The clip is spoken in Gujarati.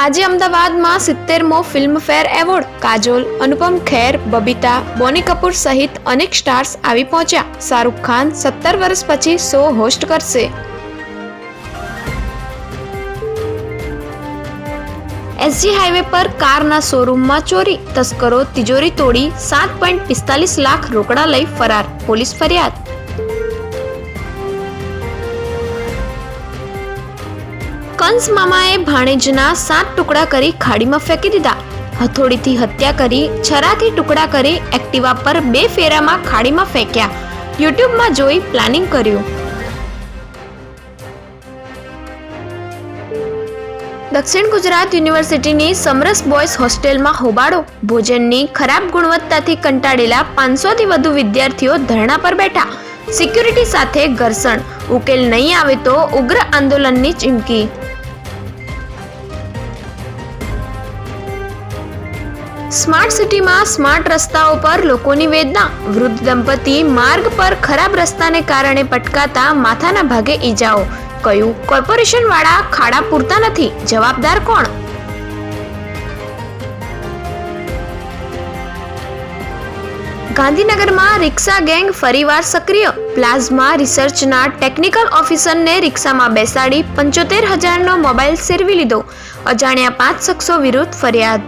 આજે અમદાવાદમાં સિત્તેરમો ફિલ્મફેર એવોર્ડ. કાજોલ, અનુપમ ખેર, બબીતા, બોની કપૂર સહિત અનેક સ્ટાર્સ આવી પહોંચ્યા. શાહરૂખ ખાન સત્તર વર્ષ પછી શો હોસ્ટ કરશે. એસજી હાઈવે પર કારના શોરૂમમાં ચોરી. તસ્કરો, તિજોરી તોડી સાત પોઈન્ટ પિસ્તાલીસ લાખ રોકડા લઈ ફરાર. પોલીસ ફરિયાદ. કંસ મામાએ ભાણેજના સાત ટુકડા કરી ખાડીમાં ફેંકી દીધા. હથોડીથી હત્યા કરી, છરાથી ટુકડા કરી એક્ટિવા પર બે ફેરામાં ખાડીમાં ફેંક્યા. યુટ્યુબમાં જોઈ પ્લાનિંગ કર્યું. દક્ષિણ ગુજરાત યુનિવર્સિટીની સમરસ બોયઝ હોસ્ટેલમાં હોબાળો. ભોજનની ખરાબ ગુણવત્તાથી કંટાળેલા પાંચસોથી વધુ વિદ્યાર્થીઓ ધરણા પર બેઠા. સિક્યુરિટી સાથે ઘર્ષણ. ઉકેલ નહીં આવે તો ઉગ્ર આંદોલનની ચીમકી. સ્માર્ટ સિટીમાં સ્માર્ટ રસ્તાઓ પર લોકોની વેદના. વૃદ્ધ દંપતી માર્ગ પર ખરાબ રસ્તાને કારણે પટકાતા માથાના ભાગે ઈજાઓ. કયું કોર્પોરેશન વાળા ખાડા પૂરતા નથી? જવાબદાર કોણ? ગાંધીનગરમાં રિક્ષા ગેંગ ફરીવાર સક્રિય. પ્લાઝમા રિસર્ચના ટેકનિકલ ઓફિસરને રિક્ષામાં બેસાડી પંચોતેર હજારનો મોબાઈલ સેરવી લીધો. અજાણ્યા પાંચ શખ્સો વિરુદ્ધ ફરિયાદ.